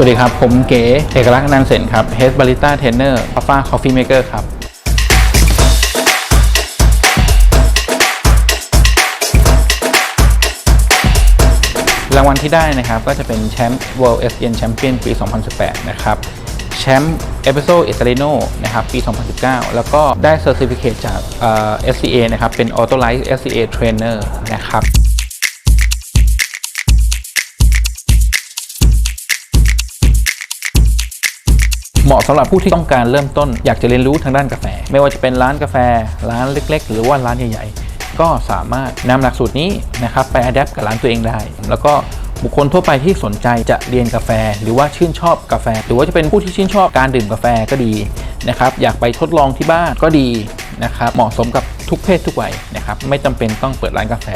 สวัสดีครับ ผมเก๋ เอกลักษณ์นันเสนครับ Head Barista Trainer Alpha Coffee Maker ครับ รางวัลที่ได้นะครับ ก็จะเป็นแชมป์ World SN Champion ปี 2018 นะครับ แชมป์เอเปโซอิตาลีโนนะครับ ปี 2019 แล้วก็ได้เซอร์ติฟิเคตจาก SCA นะครับ เป็น Auto Life SCA Trainer นะครับ เหมาะสำหรับผู้ที่ต้องการเริ่มต้นอยากจะเรียนรู้ทางด้านกาแฟ ไม่ว่าจะเป็นร้านกาแฟ ร้านเล็ก ๆ หรือว่าร้านใหญ่ๆ ก็สามารถนำหลักสูตรนี้นะครับไปอัดแอปกับร้านตัวเองได้ แล้วก็บุคคลทั่วไปที่สนใจจะเรียนกาแฟ หรือว่าชื่นชอบกาแฟ หรือว่าจะเป็นผู้ที่ชื่นชอบการดื่มกาแฟก็ดีนะครับอยากไปทดลองที่บ้านก็ดีนะครับเหมาะสมกับทุกเพศทุกวัยนะครับไม่จำเป็นต้องเปิดร้านกาแฟ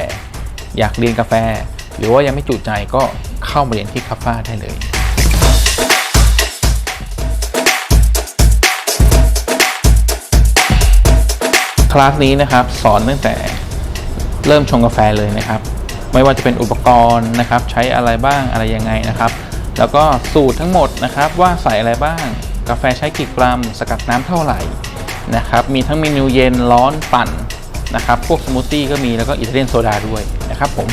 อยากเรียนกาแฟ หรือว่ายังไม่จุใจก็เข้ามาเรียนที่คาฟ่าได้เลย คลาสนี้นะครับสอนตั้งแต่เริ่มชงกาแฟเลยนะครับ ไม่ว่าจะเป็นอุปกรณ์นะครับ ใช้อะไรบ้างอะไรยังไงนะครับ แล้วก็สูตรทั้งหมดนะครับ ว่าใส่อะไรบ้าง กาแฟใช้กี่กรัม สกัดน้ำเท่าไหร่นะครับมีทั้งเมนูเย็นร้อนปั่นนะครับพวกสมูทตี้ก็มีแล้วก็อิตาเลียนโซดาด้วยนะครับผม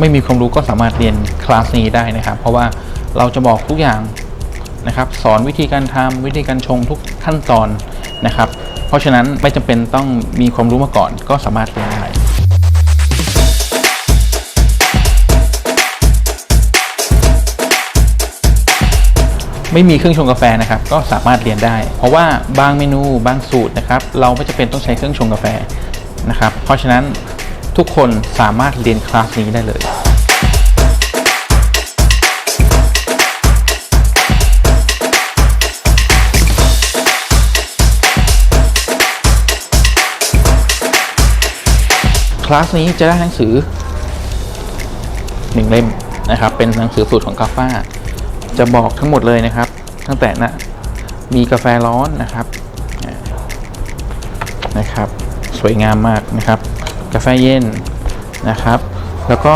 ไม่มีความรู้ก็สามารถเรียนคลาสนี้ได้นะครับ เพราะว่าเราจะบอกทุกอย่างนะครับ สอนวิธีการทำวิธีการชงทุกขั้นตอนนะครับ เพราะฉะนั้นไม่จำเป็นต้องมีความรู้มาก่อนก็สามารถเรียนได้ไม่มีเครื่องชงกาแฟนะครับ ก็สามารถเรียนได้ เพราะว่าบางเมนูบางสูตรนะครับ เราไม่จำเป็นต้องใช้เครื่องชงกาแฟนะครับ เพราะฉะนั้น ทุกคนสามารถเรียนคลาสนี้ได้เลยคลาสนี้จะได้หนังสือหนึ่งเล่มนะครับ เป็นหนังสือสูตรของกาแฟจะบอกทั้งหมดเลยนะครับ ตั้งแต่นะมีกาแฟร้อนนะครับนะครับ สวยงามมากนะครับ กาแฟเย็นนะครับ แล้วก็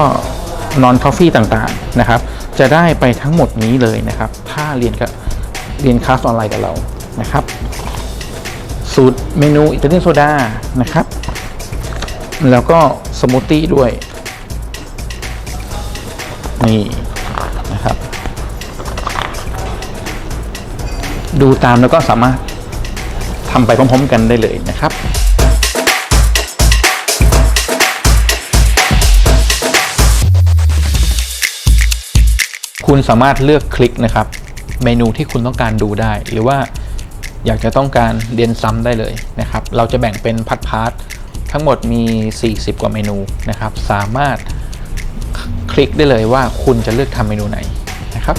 นอนคอฟฟี่ต่างๆนะครับ จะได้ไปทั้งหมดนี้เลยนะครับ ถ้าเรียนกับเรียนคลาสออนไลน์กับเรานะครับ สูตรเมนูอิตาเลียนโซดานะครับ แล้วก็สมูทตี้ด้วย นี่นะครับ ดูตามแล้วก็สามารถทำไปพร้อมๆกันได้เลยนะครับ คุณสามารถเลือกคลิกนะครับ เมนูที่คุณต้องการดูได้ หรือว่าอยากจะต้องการเรียนซ้ำได้เลยนะครับ เราจะแบ่งเป็นพัดพาร์ททั้งหมดมี 40 กว่าเมนูนะครับ สามารถคลิกได้เลยว่าคุณจะเลือกทำเมนูไหนนะครับ